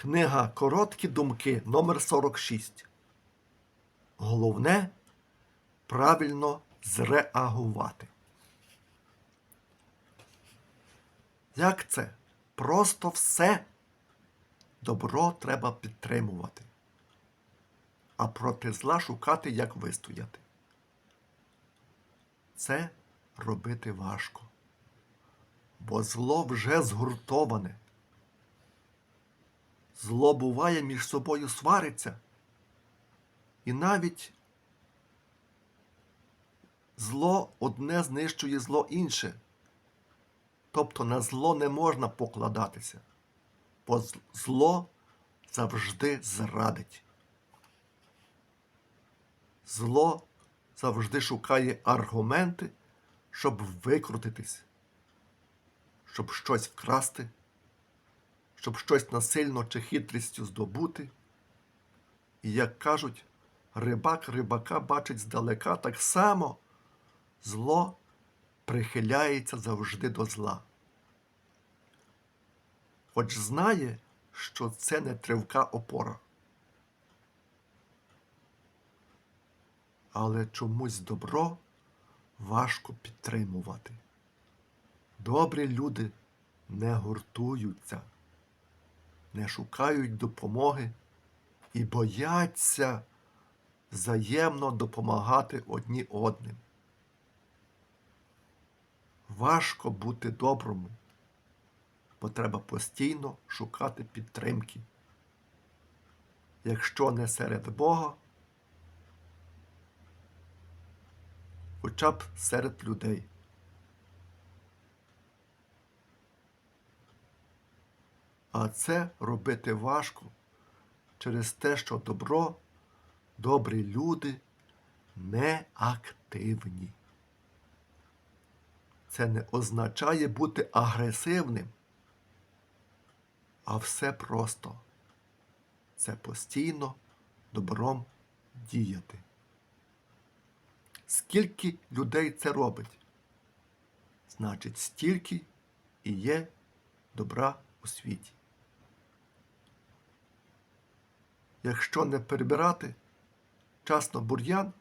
Книга Короткі думки номер 46. Головне правильно зреагувати. Як це? Просто все. Добро треба підтримувати, а проти зла шукати, як вистояти. Це робити важко, бо зло вже згуртоване. Зло буває між собою свариться, і навіть зло одне знищує зло інше. Тобто на зло не можна покладатися, бо зло завжди зрадить. Зло завжди шукає аргументи, щоб викрутитись, щоб щось вкрасти, щоб щось насильно чи хитрістю здобути. І як кажуть, рибак рибака бачить здалека так само зло прихиляється завжди до зла. Хоч знає, що це не тривка опора. Але чомусь добро важко підтримувати. Добрі люди не гуртуються, не шукають допомоги і бояться взаємно допомагати одні одним. Важко бути доброму, бо треба постійно шукати підтримки. Якщо не серед Бога, хоча б серед людей. А це робити важко через те, що добро, добрі люди неактивні. Це не означає бути агресивним, а все просто. Це постійно добром діяти. Скільки людей це робить? Значить, стільки і є добра у світі. Якщо не перебирати часно бур'ян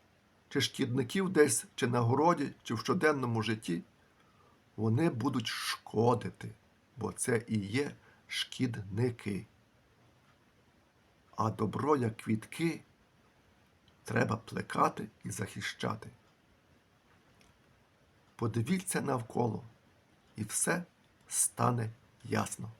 чи шкідників десь чи на городі, чи в щоденному житті, вони будуть шкодити, бо це і є шкідники. А добро, як квітки, треба плекати і захищати. Подивіться навколо, і все стане ясно.